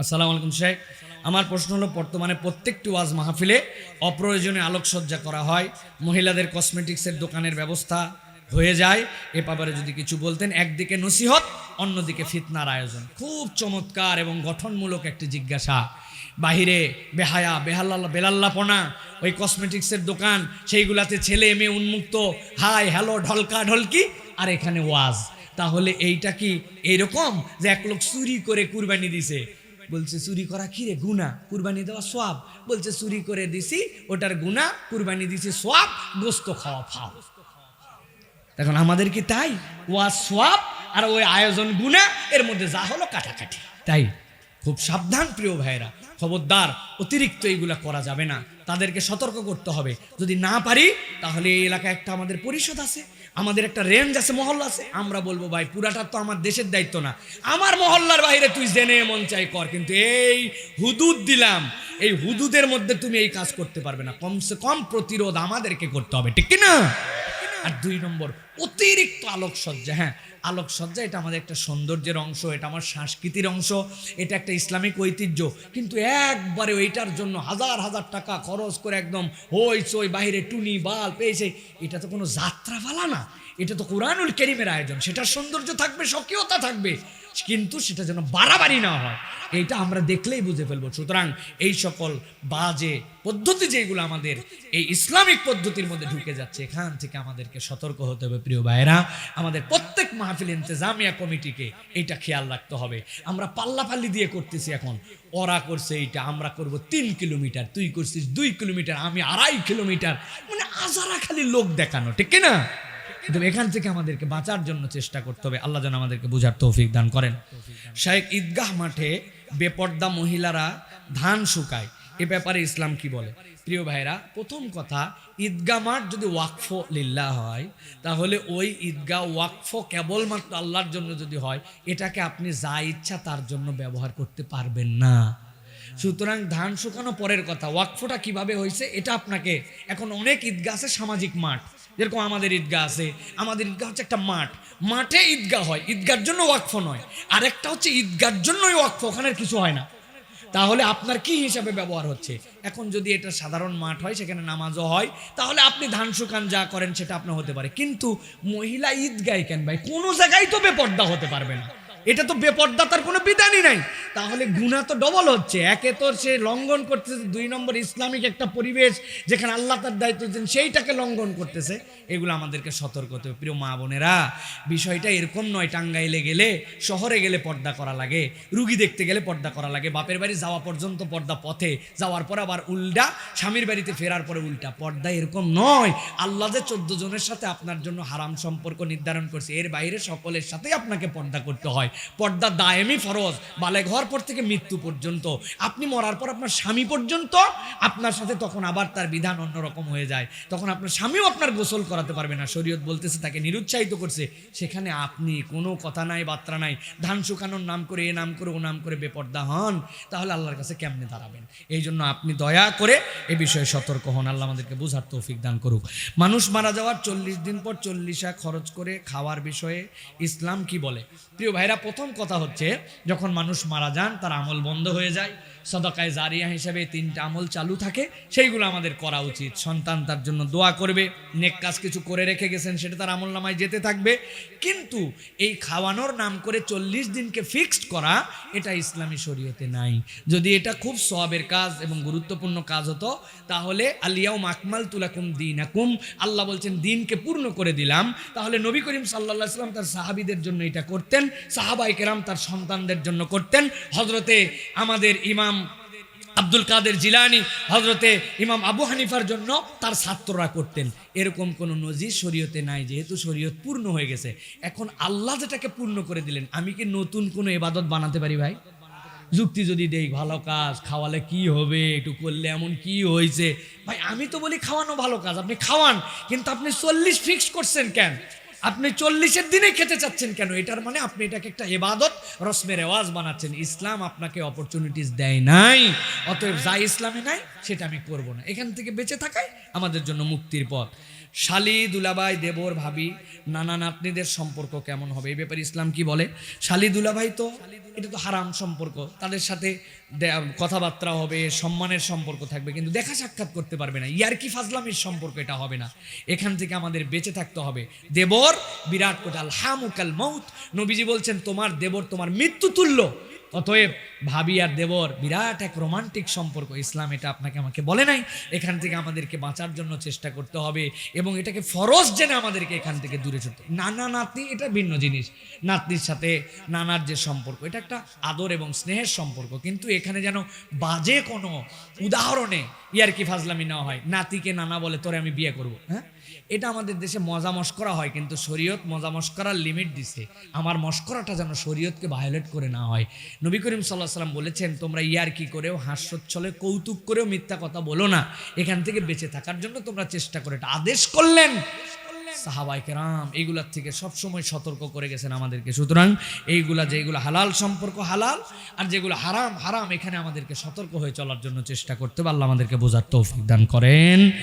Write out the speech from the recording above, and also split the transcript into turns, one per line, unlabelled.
আসসালামু আলাইকুম, শেখ। আমার প্রশ্ন হলো, বর্তমানে প্রত্যেকটি ওয়াজ মাহফিলে অপ্রয়োজনীয় আলোকসজ্জা করা হয়। মহিলাদের কসমেটিক্সের দোকানের ব্যবস্থা হয়ে যায়। এ ব্যাপারে যদি কিছু বলতেন, একদিকে নসিহত, অন্যদিকে ফিতনার আয়োজন। খুব চমৎকার এবং গঠনমূলক একটি জিজ্ঞাসা। বাহিরে বেহায়া, বেহাল্লা, বেলাল্লাপনা, ওই কসমেটিক্সের দোকান, সেইগুলাতে ছেলে মেয়ে উন্মুক্ত, হাই, হ্যালো, ঢলকা, ঢলকি, আর এখানে ওয়াজ। তাহলে এইটা কি এইরকম যে এক লোক চুরি করে কুরবানি দিছে? বলছে, চুরি করা কিরে গুনা কুরবানি দেওয়া সোয়াব। বলছে, চুরি করে দিছি, ওটার গুনা কুরবানি দিছি সোয়াব, গোস্ত খাওয়া ফাও। এখন আমাদের কি তাই? ওয়া সোয়াব আর ওই আয়োজন গুনা এর মধ্যে যা হলো কাটাকাটি। তাই? খুব সাবধান প্রিয় ভাইরা খবরদার, অতিরিক্ত এইগুলা করা যাবে না। তাদেরকে সতর্ক করতে হবে। যদি না পারি, তাহলে এই এলাকায় একটা আমাদের পরিষদ আছে, আমাদের একটা রেঞ্জ আছে, মহল্লা আছে। আমরা বলব, ভাই, পুরাটা তো আমার দেশের দায়িত্ব না। আমার মহল্লার বাইরে তুই জেনে মন চাই, কর। কিন্তু এই হুদুদ দিলাম, এই হুদুদের মধ্যে তুমি এই কাজ করতে পারবে না। কমসে কম প্রতিরোধ আমাদেরকে করতে হবে, ঠিক কি না আর দুই নম্বর, অতিরিক্ত আলোকসজ্জা। হ্যাঁ আলোকসজ্জা এটা আমাদের একটা সৌন্দর্যের অংশ, এটা আমার সংস্কৃতির অংশ, এটা একটা ইসলামিক ঐতিহ্য। কিন্তু একবারে ওইটার জন্য হাজার হাজার টাকা খরচ করে একদম হই চই বাহিরে টুনি বাল পেয়েছে এটা তো কোনো যাত্রাপালা না। এটা তো কোরআনুল কেরিমের আয়োজন, সেটার সৌন্দর্য থাকবে, স্বকীয়তা থাকবে। কিন্তু সেটা যেন বাড়াবাড়ি না হয় এইটা আমরা দেখলেই বুঝে ফেলব। সুতরাং এই সকল বাজে পদ্ধতি যেগুলো আমাদের, এই ইসলামিক পদ্ধতির মধ্যে ঢুকে যাচ্ছে, এখান থেকে আমাদেরকে সতর্ক হতে হবে প্রিয় ভাইরা আমাদের প্রত্যেক মাহফিল ইন্তেজামিয়া কমিটিকে এটা খেয়াল রাখতে হবে। আমরা পাল্লাপাল্লি দিয়ে করতেছি এখন। ওরা করছে এইটা, আমরা করব তিন কিলোমিটার, তুই করছিস দুই কিলোমিটার, আমি আড়াই কিলোমিটার। মানে আজারা খালি লোক দেখানো, ঠিক না কিন্তু এখান থেকে আমাদেরকে বাঁচার জন্য চেষ্টা করতে হবে। আল্লাহ যেন আমাদেরকে বুঝার তৌফিক দান করেন। শাহেক ঈদগাহ মাঠে বেপর্দা মহিলারা ধান শুকায়। এ ব্যাপারে ইসলাম কি বলে? প্রিয় ভাইরা প্রথম কথা, ঈদগাহ মাঠ যদি ওয়াকফ লিল্লা হয়, তাহলে ওই ঈদগাহ ওয়াকফ কেবলমাত্র আল্লাহর জন্য যদি হয়, এটাকে আপনি যা ইচ্ছা তার জন্য ব্যবহার করতে পারবেন না। সুতরাং ধান শুকানো পরের কথা, ওয়াকফটা কীভাবে হয়েছে, এটা আপনাকে, এখন অনেক ঈদগাহ আছে সামাজিক মাঠ। যেরকম আমাদের ঈদগাহ আছে, আমাদের ঈদগাহ হচ্ছে একটা মাঠ। মাঠে ঈদগাহ হয় ঈদগার জন্য ওয়াকফ নয়। আর একটা হচ্ছে ঈদগার জন্যই ওয়াকফ ওখানে কিছু হয় না। তাহলে আপনার কি হিসাবে ব্যবহার হচ্ছে? এখন যদি এটা সাধারণ মাঠ হয়, সেখানে নামাজও হয়, তাহলে আপনি ধান শুকান যা করেন সেটা আপনার হতে পারে। কিন্তু মহিলা ঈদগায় কেন ভাই? কোনো জায়গায় তো বেপর্দা হতে পারবে না। এটা তো বেপর্দা তার কোনো বিধানই নাই। তাহলে গুণা তো ডবল হচ্ছে। একে তো সে লঙ্ঘন করতেছে, দুই নম্বর ইসলামিক একটা পরিবেশ যেখানে আল্লাহ তার দায়িত্ব দিচ্ছেন, সেইটাকে লঙ্ঘন করতেছে। এগুলো আমাদেরকে সতর্ক হতে হবে। প্রিয় মা বোনেরা, বিষয়টা এরকম নয়, টাঙ্গাইলে গেলে, শহরে গেলে পর্দা করা লাগে, রুগী দেখতে গেলে পর্দা করা লাগে, বাপের বাড়ি যাওয়া পর্যন্ত পর্দা পথে, যাওয়ার পর আবার উল্টা, স্বামীর বাড়িতে ফেরার পরে উল্টা। পর্দা এরকম নয়। আল্লাহ যে চোদ্দ জনের সাথে আপনার জন্য হারাম সম্পর্ক নির্ধারণ করছে, এর বাইরে সকলের সাথেই আপনাকে পর্দা করতে হয়। পর্দা দায়েমি ফরজ বালে ঘর পর থেকে মৃত্যু পর্যন্ত। আপনি মরার পর আপনার স্বামী পর্যন্ত, আপনার সাথে তখন আবার তার বিধান অন্যরকম হয়ে যায়। তখন আপনার স্বামীও আপনার গোসল করাতে পারবে না। শরীয়ত বলতেছে, তাকে নিরুৎসাহিত করছে। সেখানে আপনি কোনো কথা নাই, বার্তা নাই। ধান শুকানোর নাম করে, এ নাম করে, ও নাম করে বেপর্দা হন। তাহলে আল্লাহর কাছে কেমনে দাঁড়াবেন? এই জন্য আপনি দয়া করে এ বিষয়ে সতর্ক হন। আল্লাহ আমাদেরকে বুঝার তৌফিক দান করুক। মানুষ মারা যাওয়ার চল্লিশ দিন পর চল্লিশা খরচ করে খাওয়ার বিষয়ে ইসলাম কি বলে? প্রিয় ভাইরা প্রথম কথা হচ্ছে যখন মানুষ মারা যান তার আমল বন্ধ হয়ে যায়। সদকায় জারিয়া হিসেবে তিনটা আমল চালু থাকে, সেইগুলো আমাদের করা উচিত। সন্তান তার জন্য দোয়া করবে, নেক কাজ কিছু করে রেখে গেছেন, সেটা তার আমল নামায় যেতে থাকবে। কিন্তু এই খাওয়ানোর নাম করে চল্লিশ দিনকে ফিক্সড করা, এটা ইসলামী শরীয়তে নাই। যদি এটা খুব সবের কাজ এবং গুরুত্বপূর্ণ কাজ হতো, তাহলে আলিয়াও মাকমাল তুলাকুম দিন আকুম আল্লাহ বলছেন, দিনকে পূর্ণ করে দিলাম। তাহলে নবী করিম সাল্লা সাল্লাম তার সাহাবিদের জন্য এটা করতেন সাহাবাই কেরাম তার সন্তানদের জন্য করতেন। হজরতে আমাদের ইমাম আব্দুল কাদের জিলানি হজরতে ইমাম আবু হানিফার জন্য তার ছাত্ররা করতেন। এরকম কোনো নজির শরীয়তে নাই, যেহেতু শরীয়ত পূর্ণ হয়ে গেছে। এখন আল্লাহ যেটাকে পূর্ণ করে দিলেন, আমি কি নতুন কোনো এবাদত বানাতে পারি ভাই? যুক্তি যদি দেই, ভালো কাজ, খাওয়ালে কি হবে, একটু করলে এমন কি হয়েছে? ভাই, আমি তো বলি খাওয়ানো ভালো কাজ, আপনি খাওয়ান, কিন্তু আপনি চল্লিশ ফিক্স করছেন কেন? আপনি চল্লিশের দিনে খেতে চাচ্ছেন কেন? এটার মানে আপনি এটাকে একটা এবাদত, রসমের রেওয়াজ বানাচ্ছেন। ইসলাম আপনাকে অপরচুনিটিস দেয় নাই। অতএব যা ইসলামে নাই, সেটা আমি করব না। এখান থেকে বেঁচে থাকাই আমাদের জন্য মুক্তির পথ। শালি দুলাভাই দেবর ভাবি নানা নাতনিদের সম্পর্ক কেমন হবে? এই ব্যাপারে ইসলাম কি বলে? শালি দুলাভাই তো, এটা তো হারাম সম্পর্ক। তাদের সাথে কথাবার্তা হবে, সম্মানের সম্পর্ক থাকবে, কিন্তু দেখা সাক্ষাৎ করতে পারবে না। ইয়ার কি ফাজলামির সম্পর্ক এটা হবে না। এখান থেকে আমাদের বেঁচে থাকতে হবে। দেবর, বিরাট কোটাল হামুকাল মৌত নবীজি বলছেন, তোমার দেবর তোমার মৃত্যু তুল্য। অতএব ভাবি আর দেবর বিরাট এক রোমান্টিক সম্পর্ক। ইসলাম এটা আপনাকে আমাকে বলে নাই। এখান থেকে আমাদেরকে বাঁচার জন্য চেষ্টা করতে হবে এবং এটাকে ফরজ জেনে আমাদেরকে এখান থেকে দূরে ছুটতে নানা নাতনি এটা ভিন্ন জিনিস। নাতনির সাথে নানার যে সম্পর্ক, এটা একটা আদর এবং স্নেহের সম্পর্ক। কিন্তু এখানে যেন বাজে কোনো উদাহরণে ইয়ার কি ফাজলামি নেওয়া হয়? নাতিকে নানা বলে, তোরে আমি বিয়ে করব। হ্যাঁ? এটা আমাদের দেশে মজা মস্করা হয়, কিন্তু শরীয়ত মজা মস্করার লিমিট দিছে। আমার মস্করাটা যেন শরীয়তকে ভায়োলেট করে না হয়। নবী করিম সাল্লাহ সাল্লাম বলেছেন, তোমরা ইয়ার কি করেও হাস্যোচ্ছলে, কৌতুক করেও মিথ্যা কথা বলো না। এখান থেকে বেঁচে থাকার জন্য তোমরা চেষ্টা করে। এটা আদেশ করলেন সাহাবাই কেরাম। এইগুলার থেকে সবসময় সতর্ক করে গেছেন আমাদেরকে। সুতরাং এইগুলা যেগুলো হালাল সম্পর্ক হালাল, আর যেগুলো হারাম হারাম, এখানে আমাদেরকে সতর্ক হয়ে চলার জন্য চেষ্টা করতে পারলে আমাদেরকে বোঝার তৌফিক দান করেন।